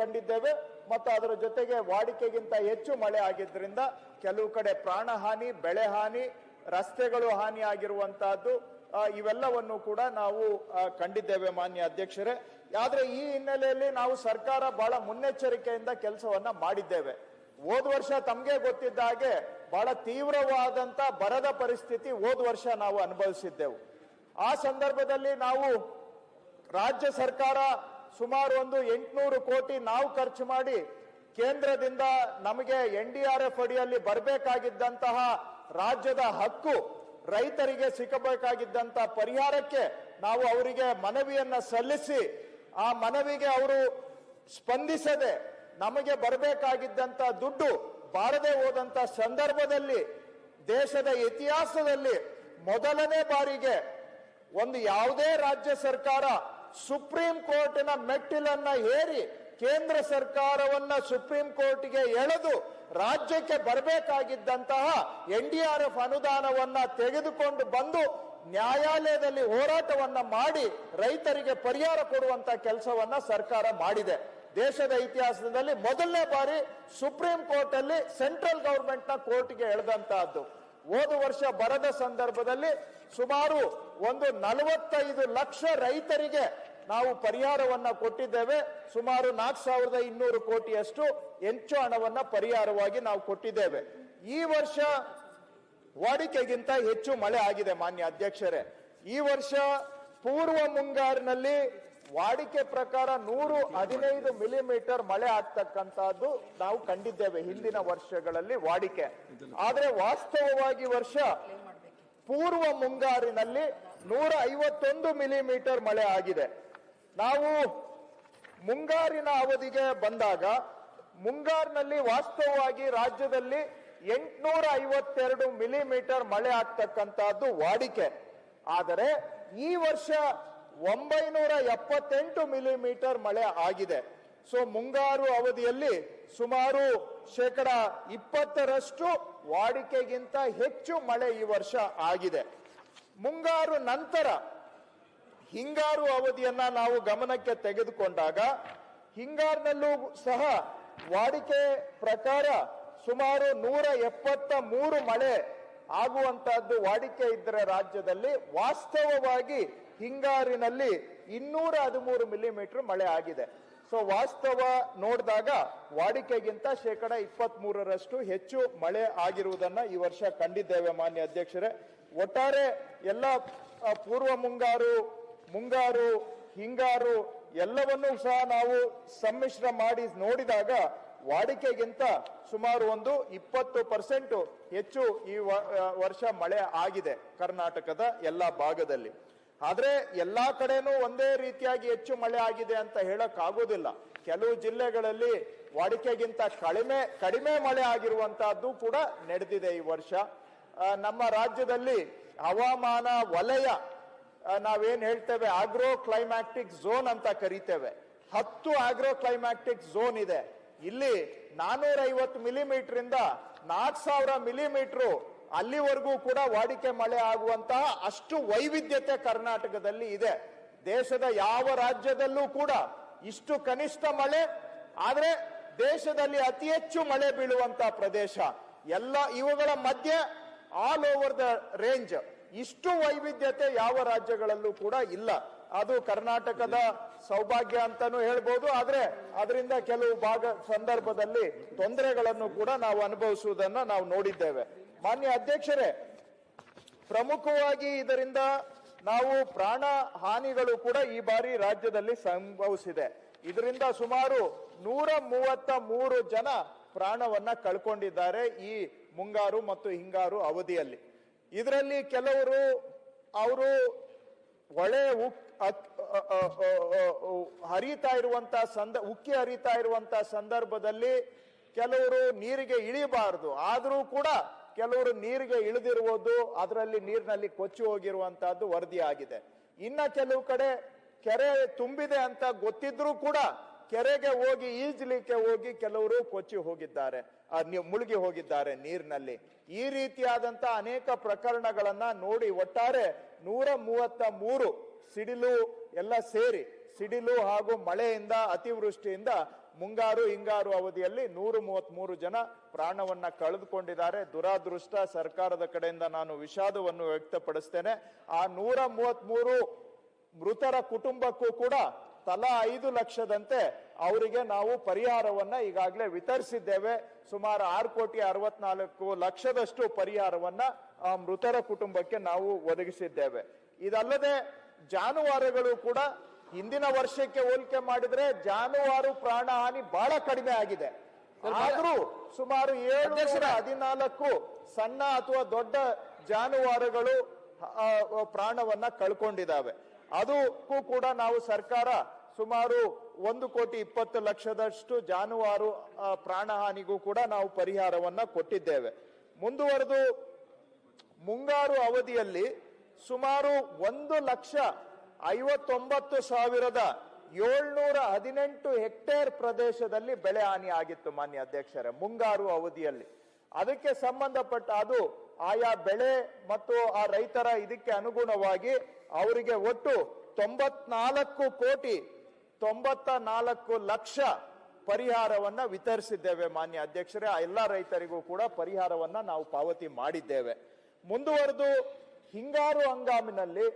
ಕಂಡಿದ್ದೇವೆ ಮತ್ತು ಅದರ ಜೊತೆಗೆ ವಾಡಿಕೆಗಿಂತ ಹೆಚ್ಚು ಮಳೆ ಆಗಿದ್ದರಿಂದ ಕೆಲವು ಕಡೆ ಪ್ರಾಣ ಹಾನಿ, ಬೆಳೆ ಹಾನಿ, ರಸ್ತೆಗಳು ಹಾನಿ ಆಗಿರುವಂತಹದ್ದು ಇವೆಲ್ಲವನ್ನು ಕೂಡ ನಾವು ಕಂಡಿದ್ದೇವೆ ಮಾನ್ಯ ಅಧ್ಯಕ್ಷರೇ. ಆದ್ರೆ ಈ ಹಿನ್ನೆಲೆಯಲ್ಲಿ ನಾವು ಸರ್ಕಾರ ಬಹಳ ಮುನ್ನೆಚ್ಚರಿಕೆಯಿಂದ ಕೆಲಸವನ್ನ ಮಾಡಿದ್ದೇವೆ. ಹೋದ ವರ್ಷ ತಮಗೆ ಗೊತ್ತಿದ್ದ ಹಾಗೆ ಬಹಳ ತೀವ್ರವಾದಂತ ಬರದ ಪರಿಸ್ಥಿತಿ ಹೋದ ವರ್ಷ ನಾವು ಅನುಭವಿಸಿದ್ದೆವು. ಆ ಸಂದರ್ಭದಲ್ಲಿ ನಾವು ರಾಜ್ಯ ಸರ್ಕಾರ ಸುಮಾರು ಒಂದು ಎಂಟುನೂರು ಕೋಟಿ ನಾವು ಖರ್ಚು ಮಾಡಿ ಕೇಂದ್ರದಿಂದ ನಮಗೆ ಎನ್ ಡಿ ಆರ್ ಎಫ್ ಅಡಿಯಲ್ಲಿ ಬರಬೇಕಾಗಿದ್ದಂತಹ ರಾಜ್ಯದ ಹಕ್ಕು ರೈತರಿಗೆ ಸಿಕ್ಕಬೇಕಾಗಿದ್ದಂತಹ ಪರಿಹಾರಕ್ಕೆ ನಾವು ಅವರಿಗೆ ಮನವಿಯನ್ನ ಸಲ್ಲಿಸಿ, ಆ ಮನವಿಗೆ ಅವರು ಸ್ಪಂದಿಸದೆ ನಮಗೆ ಬರಬೇಕಾಗಿದ್ದಂತ ದುಡ್ಡು ಬಾರದೆ ಹೋದಂತ ಸಂದರ್ಭದಲ್ಲಿ, ದೇಶದ ಇತಿಹಾಸದಲ್ಲಿ ಮೊದಲನೇ ಬಾರಿಗೆ ಒಂದು ಯಾವುದೇ ರಾಜ್ಯ ಸರ್ಕಾರ ಸುಪ್ರೀಂ ಕೋರ್ಟಿನ ಮೆಟ್ಟಿಲನ್ನ ಏರಿ ಕೇಂದ್ರ ಸರ್ಕಾರವನ್ನ ಸುಪ್ರೀಂ ಕೋರ್ಟ್ಗೆ ಎಳೆದು ರಾಜ್ಯಕ್ಕೆ ಬರಬೇಕಾಗಿದ್ದಂತಹ ಎನ್ ಡಿ ಆರ್ ಎಫ್ ಅನುದಾನವನ್ನ ತೆಗೆದುಕೊಂಡು ಬಂದು ನ್ಯಾಯಾಲಯದಲ್ಲಿ ಹೋರಾಟವನ್ನ ಮಾಡಿ ರೈತರಿಗೆ ಪರಿಹಾರ ಕೊಡುವಂತ ಕೆಲಸವನ್ನ ಸರ್ಕಾರ ಮಾಡಿದೆ. ದೇಶದ ಇತಿಹಾಸದಲ್ಲಿ ಮೊದಲನೇ ಬಾರಿ ಸುಪ್ರೀಂ ಕೋರ್ಟ್ ಅಲ್ಲಿ ಸೆಂಟ್ರಲ್ ಗವರ್ಮೆಂಟ್ನ ಕೋರ್ಟ್ಗೆ ಎಳೆದಂತಹದ್ದು. ಹೋದ ವರ್ಷ ಬರದ ಸಂದರ್ಭದಲ್ಲಿ ಸುಮಾರು ಒಂದು ನಲವತ್ತೈದು ಲಕ್ಷ ರೈತರಿಗೆ ನಾವು ಪರಿಹಾರವನ್ನ ಕೊಟ್ಟಿದ್ದೇವೆ. ಸುಮಾರು ನಾಲ್ಕು ಸಾವಿರದ ಇನ್ನೂರು ಕೋಟಿಯಷ್ಟು ಹೆಚ್ಚು ಹಣವನ್ನ ಪರಿಹಾರವಾಗಿ ನಾವು ಕೊಟ್ಟಿದ್ದೇವೆ. ಈ ವರ್ಷ ವಾಡಿಕೆಗಿಂತ ಹೆಚ್ಚು ಮಳೆ ಆಗಿದೆ ಮಾನ್ಯ ಅಧ್ಯಕ್ಷರೇ. ಈ ವರ್ಷ ಪೂರ್ವ ಮುಂಗಾರಿನಲ್ಲಿ ವಾಡಿಕೆ ಪ್ರಕಾರ ನೂರು ಹದಿನೈದು ಮಿಲಿಮೀಟರ್ ಮಳೆ ಆಗ್ತಕ್ಕಂತಹದ್ದು ನಾವು ಕಂಡಿದ್ದೇವೆ ಹಿಂದಿನ ವರ್ಷಗಳಲ್ಲಿ ವಾಡಿಕೆ. ಆದ್ರೆ ವಾಸ್ತವವಾಗಿ ವರ್ಷ ಪೂರ್ವ ಮುಂಗಾರಿನಲ್ಲಿ ನೂರ ಐವತ್ತೊಂದು ಮಿಲಿಮೀಟರ್ ಮಳೆ ಆಗಿದೆ. ನಾವು ಮುಂಗಾರಿನ ಅವಧಿಗೆ ಬಂದಾಗ ಮುಂಗಾರಿನಲ್ಲಿ ವಾಸ್ತವವಾಗಿ ರಾಜ್ಯದಲ್ಲಿ ಎಂಟುನೂರ ಐವತ್ತೆರಡು ಮಿಲಿಮೀಟರ್ ಮಳೆ ಆಗ್ತಕ್ಕಂತಹದ್ದು ವಾಡಿಕೆ. ಆದರೆ ಈ ವರ್ಷ ಒಂಬೈನೂರ ಎಪ್ಪತ್ತೆಂಟು ಮಿಲಿಮೀಟರ್ ಮಳೆ ಆಗಿದೆ. ಸೊ ಮುಂಗಾರು ಅವಧಿಯಲ್ಲಿ ಸುಮಾರು ಶೇಕಡ ಇಪ್ಪತ್ತರಷ್ಟು ವಾಡಿಕೆಗಿಂತ ಹೆಚ್ಚು ಮಳೆ ಈ ವರ್ಷ ಆಗಿದೆ. ಮುಂಗಾರು ನಂತರ ಹಿಂಗಾರು ಅವಧಿಯನ್ನ ನಾವು ಗಮನಕ್ಕೆ ತೆಗೆದುಕೊಂಡಾಗ ಹಿಂಗಾರಿನಲ್ಲೂ ಸಹ ವಾಡಿಕೆ ಪ್ರಕಾರ ಸುಮಾರು ನೂರ ಎಪ್ಪತ್ತ ಮೂರು ಮಳೆ ಆಗುವಂತಹದ್ದು ವಾಡಿಕೆ ಇದ್ದರೆ ರಾಜ್ಯದಲ್ಲಿ ವಾಸ್ತವವಾಗಿ ಹಿಂಗಾರಿನಲ್ಲಿ ಇನ್ನೂರ ಹದಿಮೂರು ಮಿಲಿಮೀಟರ್ ಮಳೆ ಆಗಿದೆ. ಸೊ ವಾಸ್ತವ ನೋಡಿದಾಗ ವಾಡಿಕೆಗಿಂತ ಶೇಕಡ ಇಪ್ಪತ್ತ್ ಮೂರರಷ್ಟು ಹೆಚ್ಚು ಮಳೆ ಆಗಿರುವುದನ್ನ ಈ ವರ್ಷ ಕಂಡಿದ್ದೇವೆ ಮಾನ್ಯ ಅಧ್ಯಕ್ಷರೇ. ಒಟ್ಟಾರೆ ಎಲ್ಲ ಪೂರ್ವ ಮುಂಗಾರು ಮುಂಗಾರು, ಹಿಂಗಾರು ಎಲ್ಲವನ್ನೂ ಸಹ ನಾವು ಸಮ್ಮಿಶ್ರ ಮಾಡಿ ನೋಡಿದಾಗ ವಾಡಿಕೆಗಿಂತ ಸುಮಾರು ಒಂದು ಇಪ್ಪತ್ತು ಪರ್ಸೆಂಟ್ ಹೆಚ್ಚು ಈ ವರ್ಷ ಮಳೆ ಆಗಿದೆ ಕರ್ನಾಟಕದ ಎಲ್ಲ ಭಾಗದಲ್ಲಿ. ಆದ್ರೆ ಎಲ್ಲಾ ಕಡೆನೂ ಒಂದೇ ರೀತಿಯಾಗಿ ಹೆಚ್ಚು ಮಳೆ ಆಗಿದೆ ಅಂತ ಹೇಳಕ್ ಆಗೋದಿಲ್ಲ ಕೆಲವು ಜಿಲ್ಲೆಗಳಲ್ಲಿ ವಾಡಿಕೆಗಿಂತ ಕಡಿಮೆ ಕಡಿಮೆ ಮಳೆ ಆಗಿರುವಂತಹದ್ದು ಕೂಡ ನಡೆದಿದೆ ಈ ವರ್ಷ. ನಮ್ಮ ರಾಜ್ಯದಲ್ಲಿ ಹವಾಮಾನ ವಲಯ ನಾವೇನು ಹೇಳ್ತೇವೆ? ಆಗ್ರೋ ಕ್ಲೈಮ್ಯಾಟಿಕ್ ಝೋನ್ ಅಂತ ಕರಿತೇವೆ. ಹತ್ತು ಆಗ್ರೋ ಕ್ಲೈಮ್ಯಾಟಿಕ್ ಝೋನ್ ಇದೆ. ಇಲ್ಲಿ ನಾನೂರ ಐವತ್ತು ಮಿಲಿಮೀಟರ್ ಇಂದ ನಾಲ್ಕು ಸಾವಿರ ಮಿಲಿಮೀಟರ್ ಅಲ್ಲಿವರೆಗೂ ಕೂಡ ವಾಡಿಕೆ ಮಳೆ ಆಗುವಂತಹ ಅಷ್ಟು ವೈವಿಧ್ಯತೆ ಕರ್ನಾಟಕದಲ್ಲಿ ಇದೆ. ದೇಶದ ಯಾವ ರಾಜ್ಯದಲ್ಲೂ ಕೂಡ ಇಷ್ಟು ಕನಿಷ್ಠ ಮಳೆ, ಆದ್ರೆ ದೇಶದಲ್ಲಿ ಅತಿ ಹೆಚ್ಚು ಮಳೆ ಬೀಳುವಂತ ಪ್ರದೇಶ. ಎಲ್ಲ ಇವುಗಳ ಮಧ್ಯೆ ಆಲ್ ಓವರ್ ದ ರೇಂಜ್ ಇಷ್ಟು ವೈವಿಧ್ಯತೆ ಯಾವ ರಾಜ್ಯಗಳಲ್ಲೂ ಕೂಡ ಇಲ್ಲ. ಅದು ಕರ್ನಾಟಕದ ಸೌಭಾಗ್ಯ ಅಂತಾನೂ ಹೇಳ್ಬೋದು, ಆದ್ರೆ ಅದರಿಂದ ಕೆಲವು ಭಾಗ ಸಂದರ್ಭದಲ್ಲಿ ತೊಂದರೆಗಳನ್ನು ಕೂಡ ನಾವು ಅನುಭವಿಸುವುದನ್ನ ನಾವು ನೋಡಿದ್ದೇವೆ. ಮಾನ್ಯ ಅಧ್ಯಕ್ಷರೇ, ಪ್ರಮುಖವಾಗಿ ಇದರಿಂದ ನಾವು ಪ್ರಾಣ ಹಾನಿಗಳು ಕೂಡ ಈ ಬಾರಿ ರಾಜ್ಯದಲ್ಲಿ ಸಂಭವಿಸಿದೆ. ಇದರಿಂದ ಸುಮಾರು ನೂರ ಮೂವತ್ತ ಮೂರು ಜನ ಪ್ರಾಣವನ್ನ ಕಳ್ಕೊಂಡಿದ್ದಾರೆ ಈ ಮುಂಗಾರು ಮತ್ತು ಹಿಂಗಾರು ಅವಧಿಯಲ್ಲಿ. ಇದರಲ್ಲಿ ಕೆಲವರು ಅವರು ಹೊಳೆ ಉಕ್ ಅಕ್- ಅ- ಅ- ಅ- ಅ- ಅ- ಹರಿತಾ ಇರುವಂತ ಸಂದ, ಉಕ್ಕಿ ಹರಿತಾ ಇರುವಂತ ಸಂದರ್ಭದಲ್ಲಿ ಕೆಲವರು ನೀರಿಗೆ ಇಳಿಬಾರದು. ಆದರೂ ಕೂಡ ಕೆಲವರು ನೀರಿಗೆ ಇಳಿದಿರುವುದು ಅದರಲ್ಲಿ ನೀರಿನಲ್ಲಿ ಕೊಚ್ಚಿ ಹೋಗಿರುವಂತಹದ್ದು ವರದಿಯಾಗಿದೆ ಇನ್ನ ಕೆಲವು ಕಡೆ ಕೆರೆ ತುಂಬಿದೆ ಅಂತ ಗೊತ್ತಿದ್ರೂ ಕೂಡ ಕೆರೆಗೆ ಹೋಗಿ ಈಜಲಿಕ್ಕೆ ಹೋಗಿ ಕೆಲವರು ಕೊಚ್ಚಿ ಹೋಗಿದ್ದಾರೆ. ಮುಳುಗಿ ಹೋಗಿದ್ದಾರೆ ನೀರಿನಲ್ಲಿ. ಈ ರೀತಿಯಾದಂತಹ ಅನೇಕ ಪ್ರಕರಣಗಳನ್ನ ನೋಡಿ ಒಟ್ಟಾರೆ ನೂರ ಮೂವತ್ತ ಮೂರು ಸಿಡಿಲು ಎಲ್ಲ ಸೇರಿ, ಸಿಡಿಲು ಹಾಗೂ ಮಳೆಯಿಂದ ಅತಿವೃಷ್ಟಿಯಿಂದ ಮುಂಗಾರು, ಹಿಂಗಾರು ಅವಧಿಯಲ್ಲಿ ನೂರು ಮೂವತ್ಮೂರು ಜನ ಪ್ರಾಣವನ್ನ ಕಳೆದುಕೊಂಡಿದ್ದಾರೆ. ದುರಾದೃಷ್ಟ ಸರ್ಕಾರದ ಕಡೆಯಿಂದ ನಾನು ವಿಷಾದವನ್ನು ವ್ಯಕ್ತಪಡಿಸ್ತೇನೆ. ಆ ನೂರ ಮೂವತ್ಮೂರು ಮೃತರ ಕುಟುಂಬಕ್ಕೂ ಕೂಡ ತಲಾ ಐದು ಲಕ್ಷದಂತೆ ಅವರಿಗೆ ನಾವು ಪರಿಹಾರವನ್ನ ಈಗಾಗಲೇ ವಿತರಿಸಿದ್ದೇವೆ. ಸುಮಾರು ಆರು ಕೋಟಿ ಅರವತ್ನಾಲ್ಕು ಲಕ್ಷದಷ್ಟು ಪರಿಹಾರವನ್ನ ಆ ಮೃತರ ಕುಟುಂಬಕ್ಕೆ ನಾವು ಒದಗಿಸಿದ್ದೇವೆ. ಇದಲ್ಲದೆ ಜಾನುವಾರುಗಳು ಕೂಡ ಹಿಂದಿನ ವರ್ಷಕ್ಕೆ ಹೋಲಿಕೆ ಮಾಡಿದ್ರೆ ಜಾನುವಾರು ಪ್ರಾಣ ಹಾನಿ ಬಹಳ ಕಡಿಮೆ ಆಗಿದೆ. ಆದ್ರೂ ಸುಮಾರು ಏಳು ಹದಿನಾಲ್ಕು ಸಣ್ಣ ಅಥವಾ ದೊಡ್ಡ ಜಾನುವಾರುಗಳು ಪ್ರಾಣವನ್ನ ಕಳ್ಕೊಂಡಿದ್ದಾವೆ. ಅದಕ್ಕೂ ಕೂಡ ನಾವು ಸರ್ಕಾರ ಸುಮಾರು ಒಂದು ಕೋಟಿ ಇಪ್ಪತ್ತು ಲಕ್ಷದಷ್ಟು ಜಾನುವಾರು ಪ್ರಾಣಹಾನಿಗೂ ಕೂಡ ನಾವು ಪರಿಹಾರವನ್ನ ಕೊಟ್ಟಿದ್ದೇವೆ. ಮುಂದುವರೆದು ಮುಂಗಾರು ಅವಧಿಯಲ್ಲಿ ಸುಮಾರು ಒಂದು ಲಕ್ಷ ಐವತ್ತೊಂಬತ್ತು ಸಾವಿರದ ಏಳ್ನೂರ ಹದಿನೆಂಟು ಹೆಕ್ಟೇರ್ ಪ್ರದೇಶದಲ್ಲಿ ಬೆಳೆ ಹಾನಿ ಆಗಿತ್ತು ಮಾನ್ಯ ಅಧ್ಯಕ್ಷರೇ, ಮುಂಗಾರು ಅವಧಿಯಲ್ಲಿ. ಅದಕ್ಕೆ ಸಂಬಂಧಪಟ್ಟ ಅದು ಆಯಾ ಬೆಳೆ ಮತ್ತು ಆ ರೈತರ ಇದಕ್ಕೆ ಅನುಗುಣವಾಗಿ ಅವರಿಗೆ ಒಟ್ಟು ತೊಂಬತ್ನಾಲ್ಕು ಕೋಟಿ ತೊಂಬತ್ತ ನಾಲ್ಕು ಲಕ್ಷ ಪರಿಹಾರವನ್ನ ವಿತರಿಸಿದ್ದೇವೆ ಮಾನ್ಯ ಅಧ್ಯಕ್ಷರೇ. ಆ ಎಲ್ಲ ರೈತರಿಗೂ ಕೂಡ ಪರಿಹಾರವನ್ನ ನಾವು ಪಾವತಿ ಮಾಡಿದ್ದೇವೆ. ಮುಂದುವರೆದು ಹಿಂಗಾರು ಹಂಗಾಮಿನಲ್ಲಿ